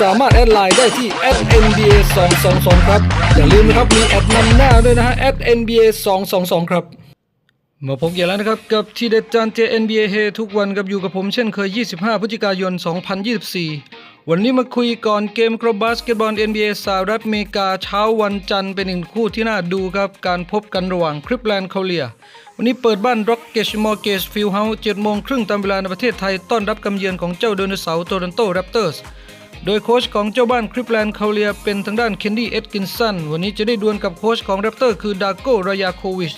สามารถแอดไลน์ได้ที่ @nba 222ครับ อย่าลืมนะครับ มีแอดนำหน้าด้วยนะฮะ @nba 222ครับมาพบกันแล้วนะครับ กับทีเด็ดจานเจ NBA เฮทุกวันกับอยู่กับผมเช่นเคย 25 พฤศจิกายน 2024 วันนี้มาคุยก่อนเกมกรบบาสเกตบอล NBA สหรัฐอเมริกาเช้าวันจันทร์เป็นหนึ่งคู่ที่น่าดูครับ การพบกันระหว่างคริปแลนด์เคาเลียวันนี้เปิดบ้านร็อกเกชมอร์เกชฟิลเฮาส์7โมงครึ่งตามเวลาในประเทศไทยต้อนรับกำเยือนของเจ้าโดนเสาร์โตรอนโตแรปเตอร์ส โดยโค้ชของเจ้าบ้านคริปแลนด์คาเลียเป็นทางด้านเคนดี้เอ็ดกินสันวันนี้จะได้ดวลกับโค้ชของแรปเตอร์คือดาโกรายาโควิช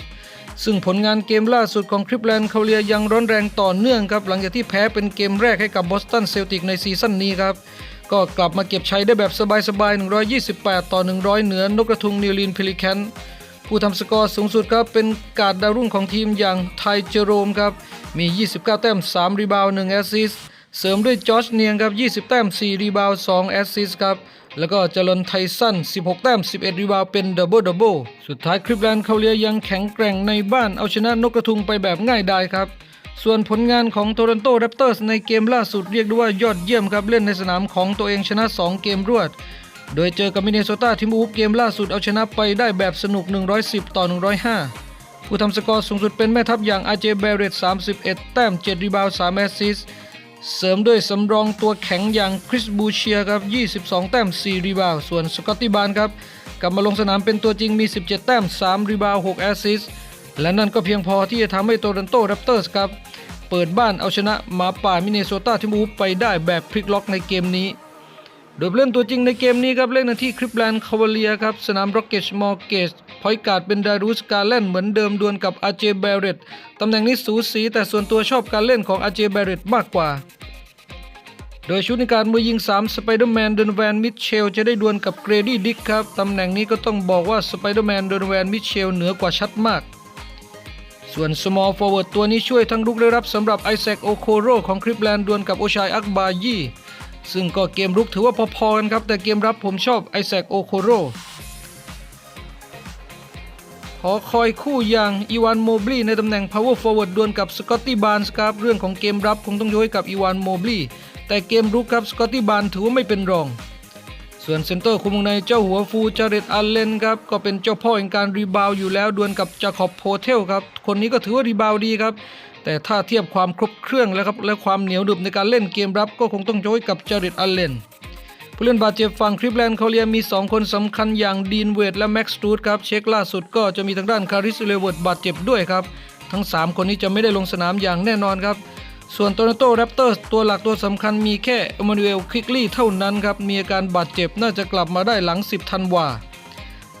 ซึ่งผลงานเกมล่าสุดของคริปแลนด์คาเลียยังร้อนแรงต่อเนื่องครับ หลังจากที่แพ้เป็นเกมแรกให้กับบอสตันเซลติกในซีซั่นนี้ครับ ก็กลับมาเก็บชัยได้แบบสบายๆ 128 ต่อ 100 เหนือนกกระทุงนิวลินพิลิแคนผู้ทำสกอร์สูงสุดครับเป็นการดดาวรุ่งของทีมอย่างไทเจอโรมครับมี 29 แต้ม 3 รีบาวด์1แอสซิสต์ เสริมด้วยจอร์จเนียงครับ 20 แต้ม 4 รีบาว 2 แอสซิสครับ แล้วก็เจรนไทสัน 16 แต้ม 11 รีบาว เป็นดับเบิลดับเบิลสุดท้ายคริปแลนด์เขาเลียยังแข็งแกร่งในบ้านเอาชนะนกกระทุงไปแบบง่ายดายครับ ส่วนผลงานของโตรอนโตแรปเตอร์สในเกมล่าสุดเรียกได้ว่ายอดเยี่ยมครับ เล่นในสนามของตัวเองชนะ 2 เกมรวด โดยเจอกับมินเนโซตาทิมบูฟเกมล่าสุดเอาชนะไปได้แบบสนุก 110 ต่อ 105ผู้ทำสกอร์สูงสุดเป็นแม่ทัพอย่างอาเจเบเรต31 แต้ม 7 รีบาว 3 แอสซิสต์ เสริมด้วยสำรองตัวแข็งอย่างคริสบูเชียครับ 22 แต้ม 4 รีบาวด์ส่วนสกอตติบานครับกลับมาลงสนามเป็นตัวจริงมี 17 แต้ม 3 รีบาวด์6แอสซิสและนั่นก็เพียงพอที่จะทำให้โตลันโตแรปเตอร์สครับ เปิดบ้านเอาชนะหมาป่ามิเนโซตาทิมูฟไปได้แบบพลิกล็อกในเกมนี้ โดยเล่นตัวจริงในเกมนี้ครับเล่นที่คริปแลนด์คาวาเลียครับ สนามร็อกเก็ตมอร์เกสพอยการ์ดเป็นดารุสการเล่นเหมือนเดิมดวลกับอาเจเบเรตตำแหน่งนี้สูสีแต่ส่วนตัวชอบการเล่นของอาเจเบเรตมากกว่า โดยชุดในการมือยิง 3 สไปเดอร์แมนเดนแวนมิเชลจะได้ดวลกับเกรดี้ดิกครับ ตำแหน่งนี้ก็ต้องบอกว่าสไปเดอร์แมนเดนแวนมิเชลเหนือกว่าชัดมาก ส่วน small forward ตัวนี้ช่วยทั้งลุกและรับสำหรับไอแซคโอโคโรของคริปแลนด์ดวลกับโอชายอักบายี ซึ่งก็เกมรุกถือว่าพอๆกันครับ แต่เกมรับผมชอบไอแซคโอโคโรขอคอยคู่อย่างอีวานโมบลีในตำแหน่ง power forward ดวลกับสกอตตี้บาร์นส์ครับเรื่องของเกมรับคงต้องโยให้กับอีวานโมบลีแต่เกมรุกครับสกอตตี้บาร์นถือว่าไม่เป็นรอง ส่วนเซนเตอร์คุมวงในเจ้าหัวฟูจาริตอัลเลนครับก็เป็นเจ้าพ่อแห่งการรีบาวอยู่แล้วดวลกับจาคอบโพเทลครับคนนี้ก็ถือว่ารีบาวดีครับแต่ถ้าเทียบความครบเครื่องแล้วครับและความเหนียวดึบในการเล่นเกมรับก็คงต้องโจยกับจาริตอัลเลนผู้เล่นบาดเจ็บฝั่งคริปแลนด์เขาเรียมี 2 คนสำคัญอย่างดีนเวดและแม็กซ์ตูดครับเช็คล่าสุดก็จะมีทางด้านคาริสเลเวิร์ดบาดเจ็บด้วยครับทั้ง 3 คนนี้จะไม่ได้ลงสนามอย่างแน่นอนครับ ส่วนโตนโตแรปเตอร์ตัวหลักตัวสำคัญมีแค่เอมานูเอลคิกลี่เท่านั้นครับ มีอาการบาดเจ็บน่าจะกลับมาได้หลัง 10 ธันวา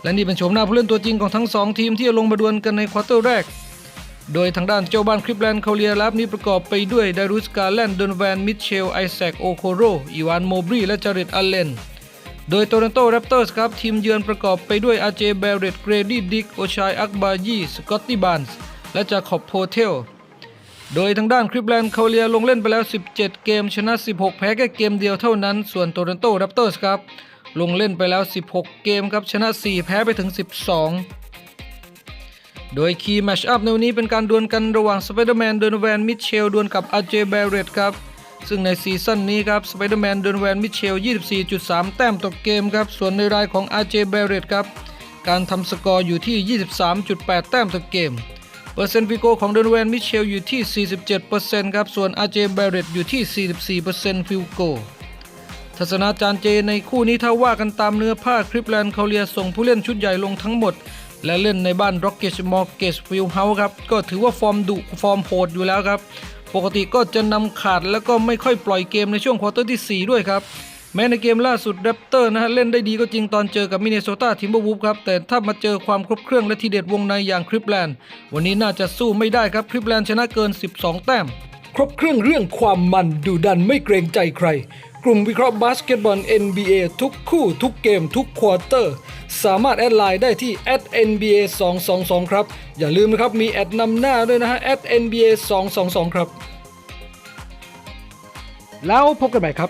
และนี่เป็นโฉมหน้าผู้เล่นตัวจริงของทั้ง 2 ทีมที่จะลงมาดวลกันในควอเตอร์แรก โดยทางด้านเจ้าบ้านคริปแลนด์เขาเรียรับนี้ประกอบไปด้วยดารุสกาแลนด์ดนแวนมิเชลไอแซคโอโคโรอีวานโมบรีและจาริตอัลเลนโดยโตรอนโตแรปเตอร์สครับ ทีมเยือนประกอบไปด้วยอาเจเบเรตเกรดี้ดิกโอชายอักบายีสกอตตี้บานส์และจาคอบโพเทล โดยทางด้านคริปแลนด์เขาเรียลงเล่นไปแล้ว 17 เกมชนะ 16 แพ้แค่เกมเดียวเท่านั้น ส่วนโตรอนโตแรปเตอร์สครับ ลงเล่นไปแล้ว 16 เกมครับ ชนะ 4 แพ้ไปถึง 12 โดยคีย์แมชอัพในวันนี้เป็นการดวลกันระหว่างสไปเดอร์แมนเดนแวนมิเชลดวลกับอาเจเบเรตครับ ซึ่งในซีซั่นนี้ครับสไปเดอร์แมนเดนแวนมิเชล 24.3 แต้มต่อเกมครับ ส่วนในรายของอาเจเบเรตครับ การทำสกอร์อยู่ที่ 23.8 แต้มต่อเกม เปอร์เซ็นต์ฟิโกของเดนแวนมิเชลอยู่ที่ 47%ครับ ส่วนอาเจเบรตอยู่ที่ 44%ฟิโกทัศนาจารย์เจในคู่นี้ถ้าว่ากันตามเนื้อผ้าคริปแลนด์เขาเรียส่งผู้เล่นชุดใหญ่ลงทั้งหมด และเล่นในบ้านร็อกเก็ตมอร์เกสฟิลเฮาส์ครับ ก็ถือว่าฟอร์มดุฟอร์มโหดอยู่แล้วครับ ปกติก็จะนำขาดแล้วก็ไม่ค่อยปล่อยเกมในช่วงควอเตอร์ที่ 4 ด้วยครับ แม้ในเกมล่าสุดแรปเตอร์นะฮะเล่นได้ดีก็จริงตอนเจอกับมินเนโซตาทิมเบอร์วูฟครับ แต่ถ้ามาเจอความครบเครื่องและทีเด็ดวงในอย่างคริปแลนด์ วันนี้น่าจะสู้ไม่ได้ครับคริปแลนด์ชนะเกิน 12 แต้ม ครบเครื่องเรื่องความมันดูดันไม่เกรงใจใคร กลุ่มวิเคราะห์บาสเกตบอล NBA ทุกคู่ทุกเกมทุกควอเตอร์ สามารถแอดไลน์ได้ที่ @nba 2 2 2ครับ อย่าลืมนะครับมีแอดนำหน้าด้วยนะฮะ @nba 2 2 2ครับ แล้วพบกันใหม่ครับ